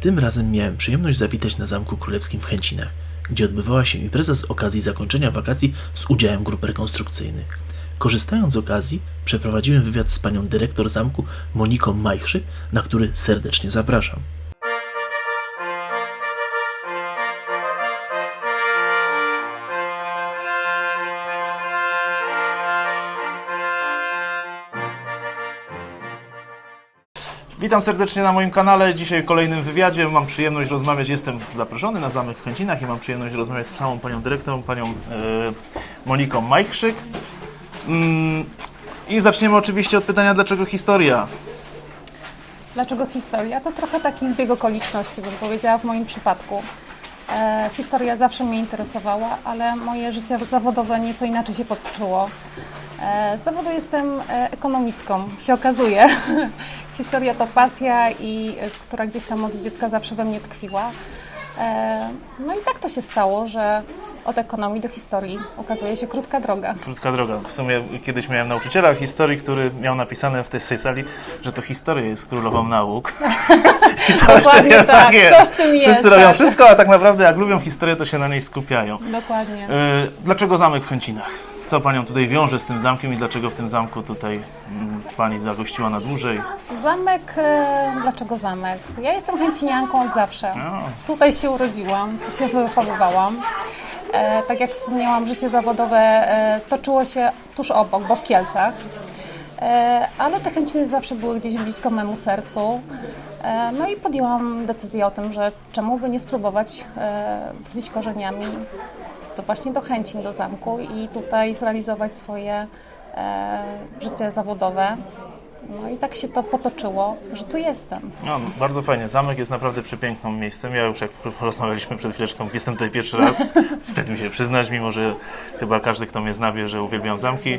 Tym razem miałem przyjemność zawitać na Zamku Królewskim w Chęcinach, gdzie odbywała się impreza z okazji zakończenia wakacji z udziałem grup rekonstrukcyjnych. Korzystając z okazji, przeprowadziłem wywiad z panią dyrektor zamku Moniką Majchrzyk, na który serdecznie zapraszam. Witam serdecznie na moim kanale. Dzisiaj w kolejnym wywiadzie mam przyjemność rozmawiać. Jestem zaproszony na zamek w Chęcinach i mam przyjemność rozmawiać z samą panią dyrektorą, panią e, Moniką Majchrzyk. Mm, I zaczniemy oczywiście od pytania, dlaczego historia? Dlaczego historia? To trochę taki zbieg okoliczności, bym powiedziała w moim przypadku. E, historia zawsze mnie interesowała, ale moje życie zawodowe nieco inaczej się potoczyło. E, z zawodu jestem e, ekonomistką, się okazuje. historia to pasja, i, e, która gdzieś tam od dziecka zawsze we mnie tkwiła. E, no i tak to się stało, że od ekonomii do historii okazuje się krótka droga. Krótka droga. W sumie kiedyś miałem nauczyciela historii, który miał napisane w tej sali, że to historia jest królową nauk. I coś Dokładnie takiego tak, jest. coś tym jest, Wszyscy robią tak. wszystko, a tak naprawdę jak lubią historię, to się na niej skupiają. Dokładnie. E, Dlaczego zamek w Chęcinach? Co Panią tutaj wiąże z tym zamkiem i dlaczego w tym zamku tutaj mm, Pani zagościła na dłużej? Zamek, e, dlaczego zamek? Ja jestem chęcinianką od zawsze. Tutaj się urodziłam, tu się wychowywałam. E, tak jak wspomniałam, życie zawodowe e, toczyło się tuż obok, bo w Kielcach. E, ale te chęciny zawsze były gdzieś blisko memu sercu. E, no i podjęłam decyzję o tym, że czemu by nie spróbować e, wrócić korzeniami to właśnie do Chęcin, do zamku i tutaj zrealizować swoje e, życie zawodowe. No i tak się to potoczyło, że tu jestem. No, bardzo fajnie. Zamek jest naprawdę przepięknym miejscem. Ja już jak rozmawialiśmy przed chwileczką, jestem tutaj pierwszy raz. Wstyd mi się przyznać, mimo że chyba każdy, kto mnie zna, wie, że uwielbiam zamki.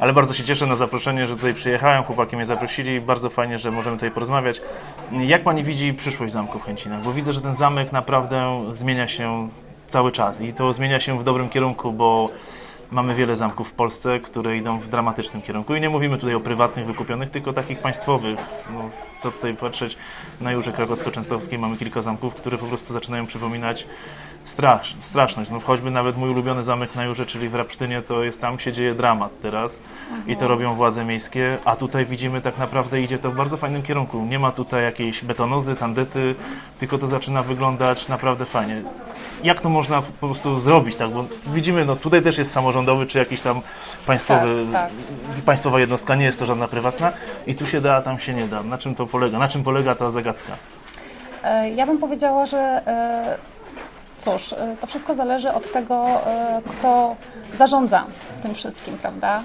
Ale bardzo się cieszę na zaproszenie, że tutaj przyjechałem. Chłopaki mnie zaprosili. Bardzo fajnie, że możemy tutaj porozmawiać. Jak Pani widzi przyszłość zamku w Chęcinach? Bo widzę, że ten zamek naprawdę zmienia się cały czas i to zmienia się w dobrym kierunku, bo Mamy wiele zamków w Polsce, które idą w dramatycznym kierunku. I nie mówimy tutaj o prywatnych, wykupionych, tylko takich państwowych. No, co tutaj patrzeć, na Jurze Krakowsko-Częstochowskiej mamy kilka zamków, które po prostu zaczynają przypominać strasz, straszność. No, choćby nawet mój ulubiony zamek na Jurze, czyli w Rapsztynie, to jest tam się dzieje dramat teraz i to robią władze miejskie, a tutaj widzimy tak naprawdę idzie to w bardzo fajnym kierunku. Nie ma tutaj jakiejś betonozy, tandety, tylko to zaczyna wyglądać naprawdę fajnie jak to można po prostu zrobić, tak? Bo widzimy, no tutaj też jest samorządowy, czy jakiś tam państwowy, Tak, państwowa jednostka, nie jest to żadna prywatna i tu się da, a tam się nie da. Na czym to polega? Na czym polega ta zagadka? E, Ja bym powiedziała, że e, cóż, e, to wszystko zależy od tego, kto zarządza tym wszystkim, prawda?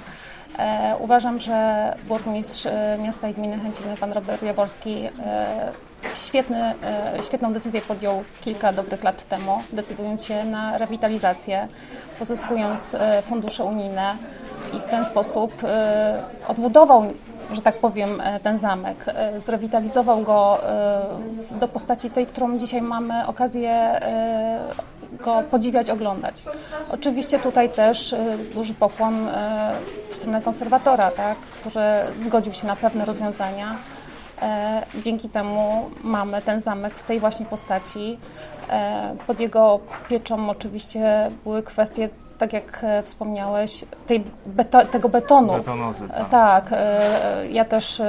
Uważam, że burmistrz miasta i gminy Chęciny, pan Robert Jaworski, świetny, e, świetną decyzję podjął kilka dobrych lat temu, decydując się na rewitalizację, pozyskując e, fundusze unijne i w ten sposób e, odbudował że tak powiem, ten zamek. Zrewitalizował go do postaci tej, którą dzisiaj mamy okazję go podziwiać, oglądać. Oczywiście tutaj też duży pokłon w stronę konserwatora, tak, który zgodził się na pewne rozwiązania. E, Dzięki temu mamy ten zamek w tej właśnie postaci. E, Pod jego pieczą oczywiście były kwestie, tak jak e, wspomniałeś, tej beto, tego betonu. Betonozy, tak. Tak, ja też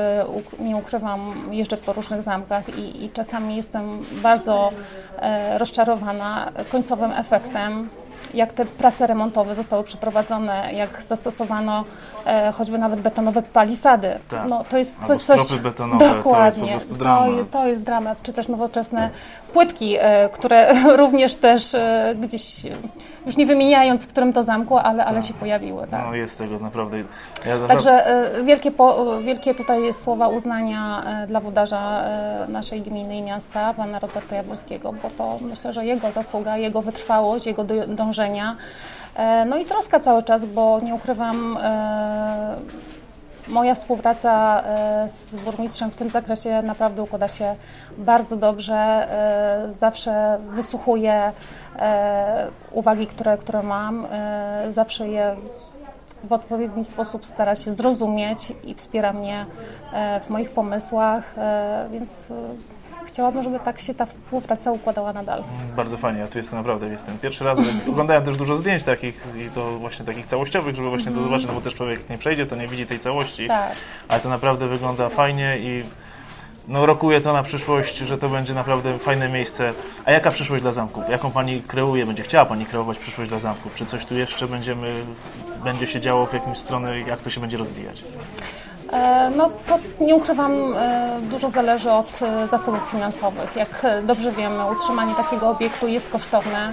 nie ukrywam, jeżdżę po różnych zamkach i, i czasami jestem bardzo rozczarowana końcowym efektem. Jak te prace remontowe zostały przeprowadzone, jak zastosowano e, choćby nawet betonowe palisady. Tak. No, to jest coś, coś betonowe, to jest dokładnie. prostu dramat. To jest, to jest dramat, czy też nowoczesne płytki, e, które również też e, gdzieś, już nie wymieniając w którym to zamku, ale, ale się pojawiły. Tak. No jest tego naprawdę. Ja Także e, wielkie, po, wielkie tutaj słowa uznania e, dla włodarza e, naszej gminy i miasta, pana Roberta Jaworskiego, bo to myślę, że jego zasługa, jego wytrwałość, jego dążenia. No i troska cały czas, bo nie ukrywam, moja współpraca e, z burmistrzem w tym zakresie naprawdę układa się bardzo dobrze. E, Zawsze wysłuchuję e, uwagi, które, które mam, zawsze je w odpowiedni sposób stara się zrozumieć i wspiera mnie e, w moich pomysłach, e, więc e, chciałabym, żeby tak się ta współpraca układała nadal. Bardzo fajnie, ja tu jestem naprawdę, jestem pierwszy raz, oglądałem też dużo zdjęć takich i to właśnie takich całościowych, żeby właśnie to zobaczyć, no bo też człowiek nie przejdzie, to nie widzi tej całości, Tak. ale to naprawdę wygląda fajnie i no rokuję to na przyszłość, że to będzie naprawdę fajne miejsce. A jaka przyszłość dla zamku? Jaką Pani kreuje, będzie chciała Pani kreować przyszłość dla zamku? Czy coś tu jeszcze będziemy, będzie się działo w jakimś stronę, jak to się będzie rozwijać? E, No to nie ukrywam, e, dużo zależy od e, zasobów finansowych. Jak dobrze wiemy, utrzymanie takiego obiektu jest kosztowne.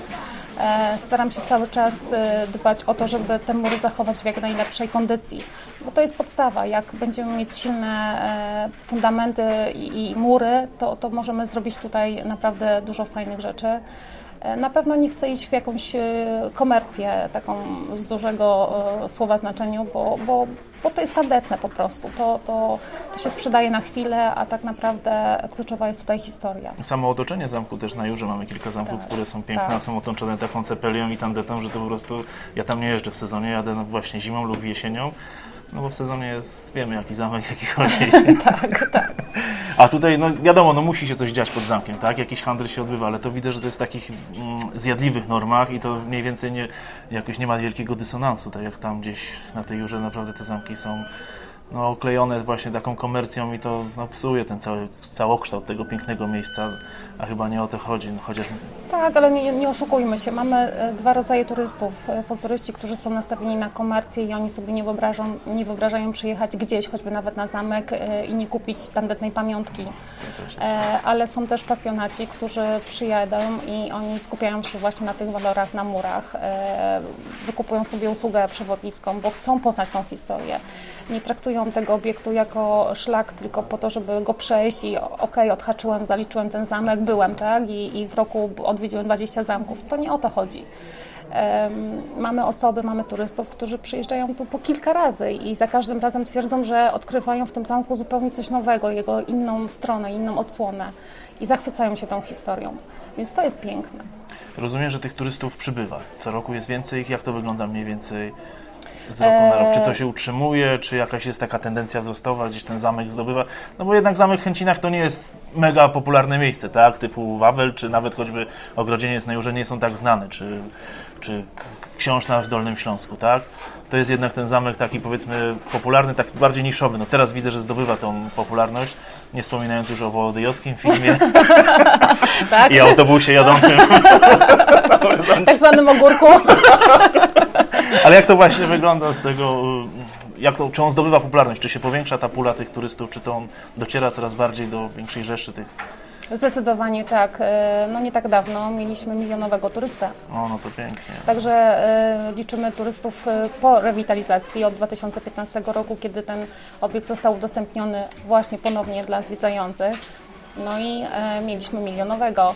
E, Staram się cały czas e, dbać o to, żeby te mury zachować w jak najlepszej kondycji, bo to jest podstawa. Jak będziemy mieć silne e, fundamenty i, mury, to, to możemy zrobić tutaj naprawdę dużo fajnych rzeczy. Na pewno nie chcę iść w jakąś komercję taką z dużego słowa znaczeniu, bo, bo, bo to jest tandetne po prostu. To, to, to się sprzedaje na chwilę, a tak naprawdę kluczowa jest tutaj historia. Samo otoczenie zamku też na Jurze mamy kilka zamków, Tak, które są piękne, tak. są otoczone taką cepelią i tandetą, że to po prostu, ja tam nie jeżdżę w sezonie, jadę właśnie zimą lub jesienią, no bo w sezonie jest, wiemy jaki zamek, jaki chodzi. Tak, tak. A tutaj, no wiadomo, no musi się coś dziać pod zamkiem, tak? Jakiś handel się odbywa, ale to widzę, że to jest w takich mm, zjadliwych normach i to mniej więcej nie, jakoś nie ma wielkiego dysonansu, tak jak tam gdzieś na tej Jurze naprawdę te zamki są no, oklejone właśnie taką komercją i to no, psuje ten cały całokształt tego pięknego miejsca, a chyba nie o to chodzi, no, chociaż Tak, ale nie, nie oszukujmy się. Mamy e, dwa rodzaje turystów. E, Są turyści, którzy są nastawieni na komercję i oni sobie nie wyobrażą, nie wyobrażają przyjechać gdzieś, choćby nawet na zamek e, i nie kupić tandetnej pamiątki. ale są też pasjonaci, którzy przyjadą i oni skupiają się właśnie na tych walorach, na murach, wykupują sobie usługę przewodnicką, bo chcą poznać tą historię. Nie traktują tego obiektu jako szlak tylko po to, żeby go przejść i okej, odhaczyłem, zaliczyłem ten zamek, byłem, tak, I, i w roku odwiedziłem 20 zamków. To nie o to chodzi. Mamy osoby, mamy turystów, którzy przyjeżdżają tu po kilka razy i za każdym razem twierdzą, że odkrywają w tym zamku zupełnie coś nowego, jego inną stronę, inną odsłonę i zachwycają się tą historią. Więc to jest piękne. Rozumiem, że tych turystów przybywa. Co roku jest więcej ich. Jak to wygląda mniej więcej z roku na rok? Czy to się utrzymuje, czy jakaś jest taka tendencja wzrostowa, gdzieś ten zamek zdobywa? No bo jednak zamek w Chęcinach to nie jest mega popularne miejsce, tak? Typu Wawel, czy nawet choćby Ogrodzieniec na Jurze nie są tak znane, czy, czy K- Książ na Dolnym Śląsku, tak? To jest jednak ten zamek taki powiedzmy popularny, tak bardziej niszowy. No teraz widzę, że zdobywa tą popularność, nie wspominając już o Wołodyjowskim filmie Tak? i autobusie jadącym Tak zwanym ogórku. Ale jak to właśnie wygląda z tego, y, jak to, czy on zdobywa popularność, czy się powiększa ta pula tych turystów, czy to on dociera coraz bardziej do większej rzeszy tych, Zdecydowanie tak. E, No nie tak dawno mieliśmy milionowego turysta. o no to pięknie. Także e, liczymy turystów po rewitalizacji od 2015 roku, kiedy ten obiekt został udostępniony właśnie ponownie dla zwiedzających. No i mieliśmy milionowego.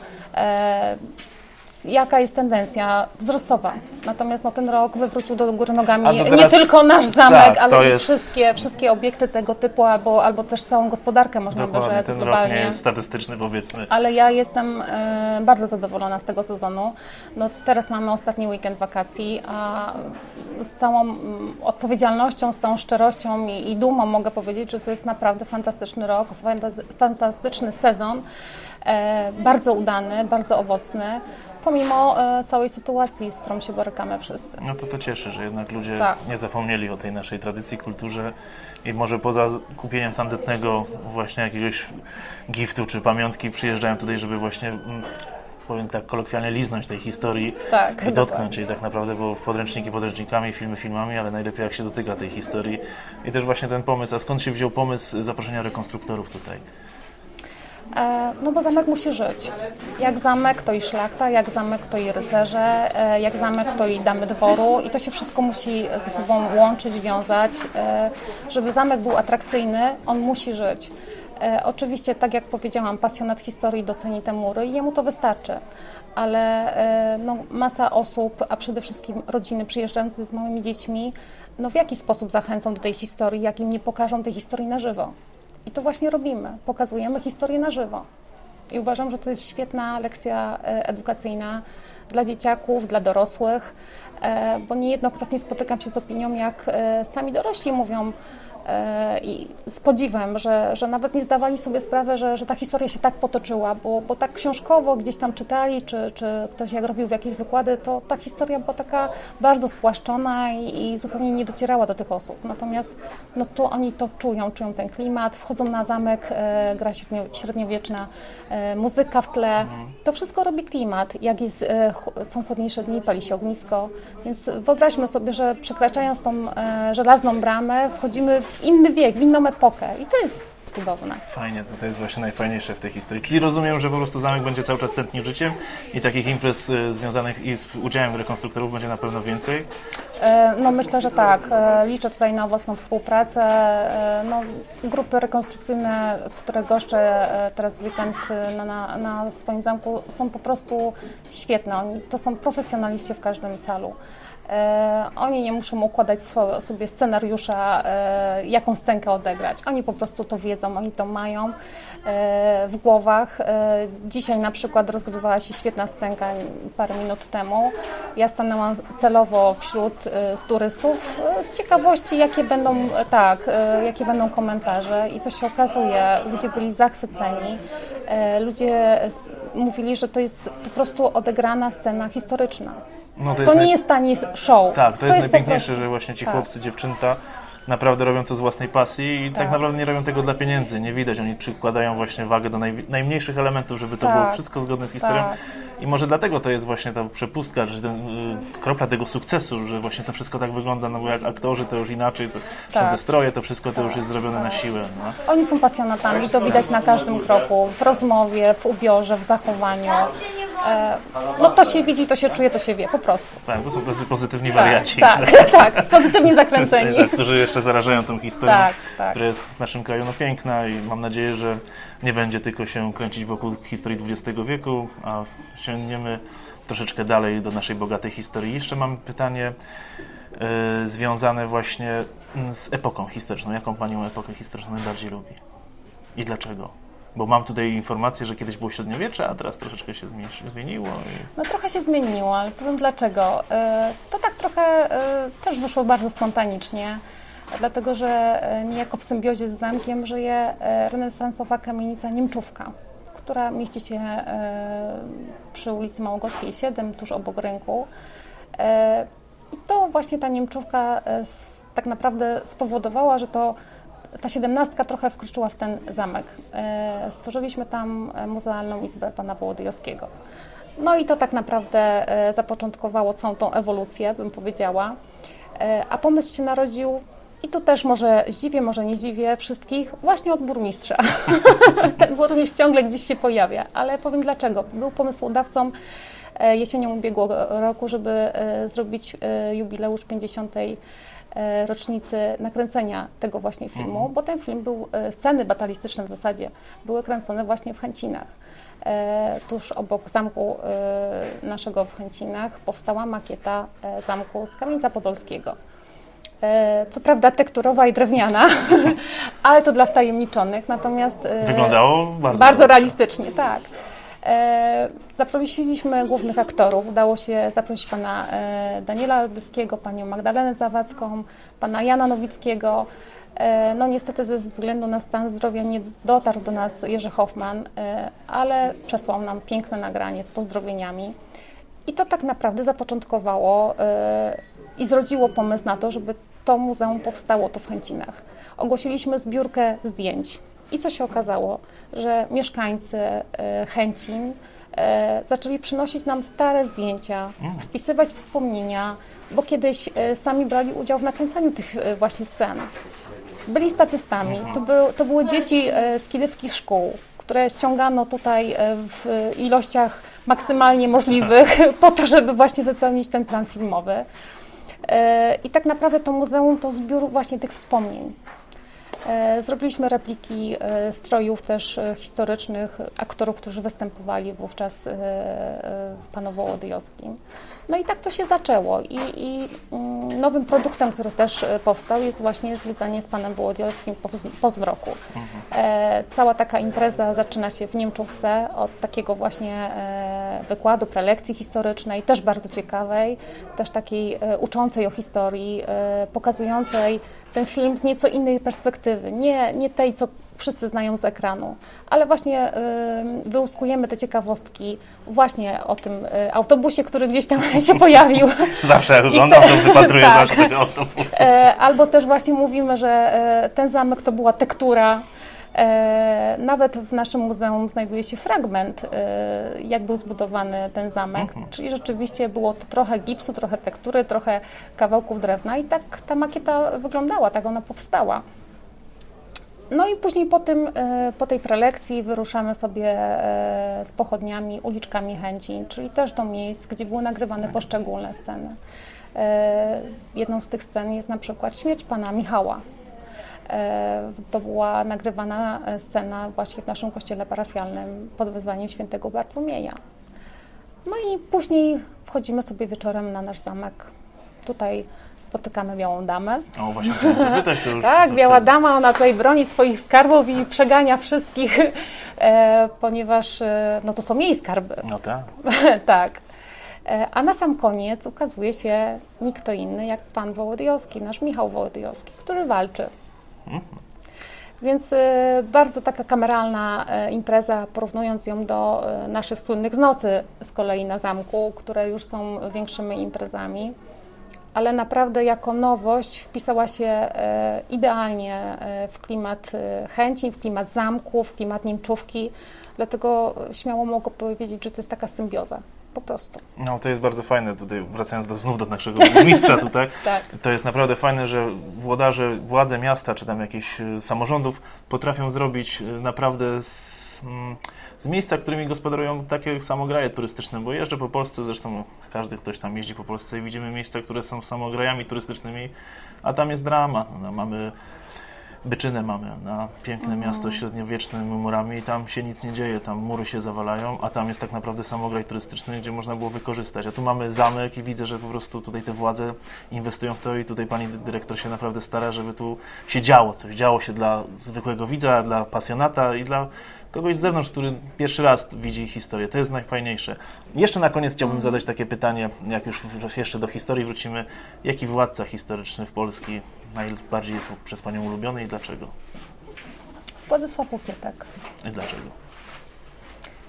Jaka jest tendencja wzrostowa? Natomiast no, ten rok wywrócił do góry nogami to nie teraz- tylko nasz zamek, tak, ale jest- wszystkie, wszystkie obiekty tego typu, albo, albo też całą gospodarkę, można by rzec, ten rok globalnie. nie jest statystyczny powiedzmy. Ale ja jestem e, bardzo zadowolona z tego sezonu. No, teraz mamy ostatni weekend wakacji, a z całą odpowiedzialnością, z całą szczerością i, i dumą mogę powiedzieć, że to jest naprawdę fantastyczny rok, fanta- fantastyczny sezon, bardzo udany, bardzo owocny, pomimo e, całej sytuacji, z którą się borykamy wszyscy. No to to cieszy, że jednak ludzie Tak. nie zapomnieli o tej naszej tradycji, kulturze i może poza kupieniem tandetnego właśnie jakiegoś giftu czy pamiątki przyjeżdżają tutaj, żeby właśnie mm, powiem tak kolokwialnie liznąć tej historii Tak, i dotknąć dokładnie. jej tak naprawdę, bo podręczniki podręcznikami, filmy filmami, ale najlepiej jak się dotyka tej historii. I też właśnie ten pomysł, a skąd się wziął pomysł zaproszenia rekonstruktorów tutaj? E, No bo zamek musi żyć. Jak zamek, to i szlachta, jak zamek, to i rycerze, e, jak zamek, to i damy dworu i to się wszystko musi ze sobą łączyć, wiązać. E, Żeby zamek był atrakcyjny, on musi żyć. Oczywiście, tak jak powiedziałam, pasjonat historii doceni te mury i jemu to wystarczy. Ale no, masa osób, a przede wszystkim rodziny przyjeżdżające z małymi dziećmi, no w jaki sposób zachęcą do tej historii, jak im nie pokażą tej historii na żywo. I to właśnie robimy. Pokazujemy historię na żywo. I uważam, że to jest świetna lekcja e, edukacyjna dla dzieciaków, dla dorosłych, e, bo niejednokrotnie spotykam się z opinią, jak e, sami dorośli mówią, I z podziwem, że, że nawet nie zdawali sobie sprawy, że, że ta historia się tak potoczyła, bo, bo tak książkowo gdzieś tam czytali, czy, czy ktoś jak robił jakieś wykłady, to ta historia była taka bardzo spłaszczona i, i zupełnie nie docierała do tych osób. Natomiast no, tu oni to czują, czują ten klimat, wchodzą na zamek, e, gra średnio, średniowieczna e, muzyka w tle. To wszystko robi klimat. Jak jest, e, są chłodniejsze dni, pali się ognisko. Więc wyobraźmy sobie, że przekraczając tą e, żelazną bramę, wchodzimy w inny wiek, w inną epokę. I to jest cudowne. Fajnie, to jest właśnie najfajniejsze w tej historii. Czyli rozumiem, że po prostu zamek będzie cały czas tętnił życiem i takich imprez y, związanych i z udziałem rekonstruktorów będzie na pewno więcej. E, No myślę, że tak. E, Liczę tutaj na własną współpracę. E, No, grupy rekonstrukcyjne, które goszczę teraz w weekend na, na, na swoim zamku są po prostu świetne. Oni to są profesjonaliści w każdym celu. E, Oni nie muszą układać sobie scenariusza, e, jaką scenkę odegrać. Oni po prostu to wiedzą, oni to mają e, w głowach. E, Dzisiaj na przykład rozgrywała się świetna scenka parę minut temu. Ja stanęłam celowo wśród e, turystów z ciekawości, jakie będą, tak, jakie będą komentarze i co się okazuje. Ludzie byli zachwyceni. Ludzie mówili, że to jest po prostu odegrana scena historyczna. No To naj- nie jest tani show. Tak, to, jest, po najpiękniejsze, że właśnie ci tak. chłopcy, dziewczęta naprawdę robią to z własnej pasji i tak, Tak. naprawdę nie robią tego dla pieniędzy. Nie widać, oni przykładają właśnie wagę do naj, najmniejszych elementów, żeby to Tak. było wszystko zgodne z historią. Tak. I może dlatego to jest właśnie ta przepustka, że ten, y, kropla tego sukcesu, że właśnie to wszystko tak wygląda, no bo jak aktorzy to już inaczej, to Tak. te stroje, to wszystko to już jest zrobione na siłę. No. Oni są pasjonatami to widać na każdym kroku, w rozmowie, w ubiorze, w zachowaniu. E, no to się widzi, to się czuje, to się wie, po prostu. Tak, to są tacy pozytywni Tak, wariaci. tak, tak, pozytywnie zakręceni. Tak, którzy jeszcze zarażają tą historią, Tak, tak. która jest w naszym kraju no, piękna i mam nadzieję, że nie będzie tylko się kręcić wokół historii XX wieku, a sięgniemy troszeczkę dalej do naszej bogatej historii. Jeszcze mam pytanie e, związane właśnie z epoką historyczną. Jaką Panią epokę historyczną najbardziej lubi? I dlaczego? Bo mam tutaj informację, że kiedyś było średniowiecze, a teraz troszeczkę się zmieni- zmieniło. I... No trochę się zmieniło, ale powiem dlaczego. E, To tak trochę e, też wyszło bardzo spontanicznie, dlatego że e, niejako w symbiozie z zamkiem żyje renesansowa kamienica Niemczówka, która mieści się przy ulicy Małogowskiej 7, tuż obok rynku. I to właśnie ta Niemczówka tak naprawdę spowodowała, że to ta siedemnastka trochę wkroczyła w ten zamek. E, Stworzyliśmy tam e, muzealną izbę pana Wołodyjowskiego. No i to tak naprawdę e, zapoczątkowało całą tą ewolucję, bym powiedziała. A pomysł się narodził, i tu też może zdziwię, może nie zdziwię wszystkich, właśnie od burmistrza. Ten burmistrz ciągle gdzieś się pojawia, ale powiem dlaczego. Był pomysłodawcą jesienią ubiegłego roku, żeby zrobić jubileusz 50 e, rocznicy nakręcenia tego właśnie filmu, bo ten film był, e, sceny batalistyczne w zasadzie były kręcone właśnie w Chęcinach. E, Tuż obok zamku e, naszego w Chęcinach powstała makieta e, zamku z Kamieńca Podolskiego. E, Co prawda tekturowa i drewniana, ale to dla wtajemniczonych, natomiast e, Wyglądało bardzo, bardzo realistycznie, tak. E, zaprosiliśmy głównych aktorów. Udało się zaprosić pana e, Daniela Albyskiego, panią Magdalenę Zawadzką, pana Jana Nowickiego. E, no niestety ze względu na stan zdrowia nie dotarł do nas Jerzy Hoffman, ale przesłał nam piękne nagranie z pozdrowieniami. I to tak naprawdę zapoczątkowało i zrodziło pomysł na to, żeby to muzeum powstało tu w Chęcinach. Ogłosiliśmy zbiórkę zdjęć. I co się okazało? Że mieszkańcy e, Chęcin e, zaczęli przynosić nam stare zdjęcia, wpisywać wspomnienia, bo kiedyś e, sami brali udział w nakręcaniu tych właśnie scen. Byli statystami. To, był, to były dzieci z kiedeckich szkół, które ściągano tutaj w ilościach maksymalnie możliwych po to, żeby właśnie wypełnić ten plan filmowy. I tak naprawdę to muzeum to zbiór właśnie tych wspomnień. E, Zrobiliśmy repliki e, strojów też e, historycznych aktorów, którzy występowali wówczas w Panu Wołodyjowskim. No i tak to się zaczęło. I, i mm, nowym produktem, który też powstał, jest właśnie zwiedzanie z panem Wołodyjowskim po, po zmroku. E, cała taka impreza zaczyna się w Niemczówce od takiego właśnie wykładu, prelekcji historycznej, też bardzo ciekawej, też takiej e, uczącej o historii, e, pokazującej ten film z nieco innej perspektywy, nie, nie tej, co wszyscy znają z ekranu, ale właśnie y, wyłuskujemy te ciekawostki właśnie o tym y, autobusie, który gdzieś tam się pojawił. Zawsze oglądam, to wypatruję tak. zawsze tego autobusu. E, albo też właśnie mówimy, że e, ten zamek to była tektura. E, nawet w naszym muzeum znajduje się fragment, e, jak był zbudowany ten zamek. Czyli rzeczywiście było to trochę gipsu, trochę tektury, trochę kawałków drewna i tak ta makieta wyglądała, tak ona powstała. No i później po, tym, e, po tej prelekcji wyruszamy sobie z pochodniami uliczkami chęci, czyli też do miejsc, gdzie były nagrywane poszczególne sceny. Jedną z tych scen jest na przykład śmierć pana Michała. E, To była nagrywana e, scena właśnie w naszym kościele parafialnym pod wezwaniem świętego Bartłomieja. No i później wchodzimy sobie wieczorem na nasz zamek. Tutaj spotykamy białą damę. O, właśnie chciałem zapytać, to już... Tak, biała dama, ona tutaj broni swoich skarbów i przegania wszystkich, e, ponieważ e, no to są jej skarby. No tak. tak. E, a na sam koniec ukazuje się nikt to inny jak pan Wołodyjowski, nasz Michał Wołodyjowski, który walczy. Więc e, bardzo taka kameralna e, impreza, porównując ją do e, naszych słynnych nocy z kolei na zamku, które już są większymi imprezami. Ale naprawdę jako nowość wpisała się idealnie w klimat chęci, w klimat zamku, w klimat Niemczówki. Dlatego śmiało mogę powiedzieć, że to jest taka symbioza. Po prostu. No to jest bardzo fajne tutaj, wracając do, znów do naszego mistrza tutaj. Tak. To jest naprawdę fajne, że włodarze, władze miasta czy tam jakichś e, samorządów potrafią zrobić e, naprawdę z, mm, z miejsca, którymi gospodarują takie samograje turystyczne, bo jeżdżę po Polsce, zresztą każdy ktoś tam jeździ po Polsce i widzimy miejsca, które są samograjami turystycznymi, a tam jest dramat. No, mamy Byczynę mamy, na piękne miasto średniowieczne murami i tam się nic nie dzieje, tam mury się zawalają, a tam jest tak naprawdę samograj turystyczny, gdzie można było wykorzystać. A tu mamy zamek i widzę, że po prostu tutaj te władze inwestują w to i tutaj pani dyrektor się naprawdę stara, żeby tu się działo coś. Działo się dla zwykłego widza, dla pasjonata i dla kogoś z zewnątrz, który pierwszy raz widzi historię. To jest najfajniejsze. Jeszcze na koniec chciałbym zadać takie pytanie, jak już jeszcze do historii wrócimy. Jaki władca historyczny w Polski najbardziej jest przez Panią ulubiony i dlaczego? Władysław Łopietek. I dlaczego?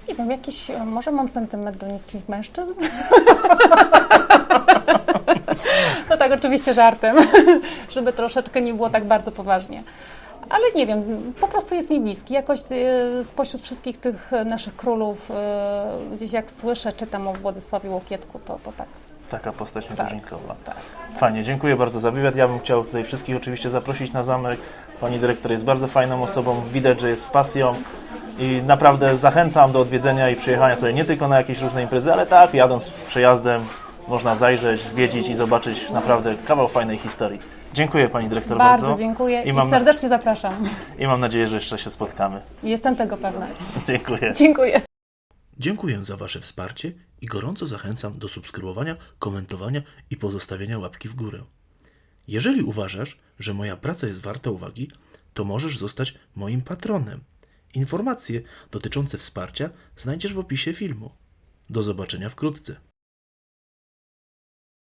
Nie wiem, jakiś, może mam sentyment do niskich mężczyzn? No tak, oczywiście żartem, żeby troszeczkę nie było tak bardzo poważnie. Ale nie wiem, po prostu jest mi bliski. Jakoś e, spośród wszystkich tych naszych królów, e, gdzieś jak słyszę, czytam o Władysławie Łokietku, to, to tak. Taka postać Tak, tak. Fajnie, dziękuję bardzo za wywiad. Ja bym chciał tutaj wszystkich oczywiście zaprosić na zamek. Pani dyrektor jest bardzo fajną osobą, widać, że jest z pasją i naprawdę zachęcam do odwiedzenia i przyjechania tutaj nie tylko na jakieś różne imprezy, ale tak, jadąc przejazdem można zajrzeć, zwiedzić i zobaczyć naprawdę kawał fajnej historii. Dziękuję Pani dyrektor bardzo. Bardzo dziękuję I i, mam, serdecznie zapraszam. I mam nadzieję, że jeszcze się spotkamy. Jestem tego pewna. Dziękuję. Dziękuję. Dziękuję za Wasze wsparcie i gorąco zachęcam do subskrybowania, komentowania i pozostawienia łapki w górę. Jeżeli uważasz, że moja praca jest warta uwagi, to możesz zostać moim patronem. Informacje dotyczące wsparcia znajdziesz w opisie filmu. Do zobaczenia wkrótce.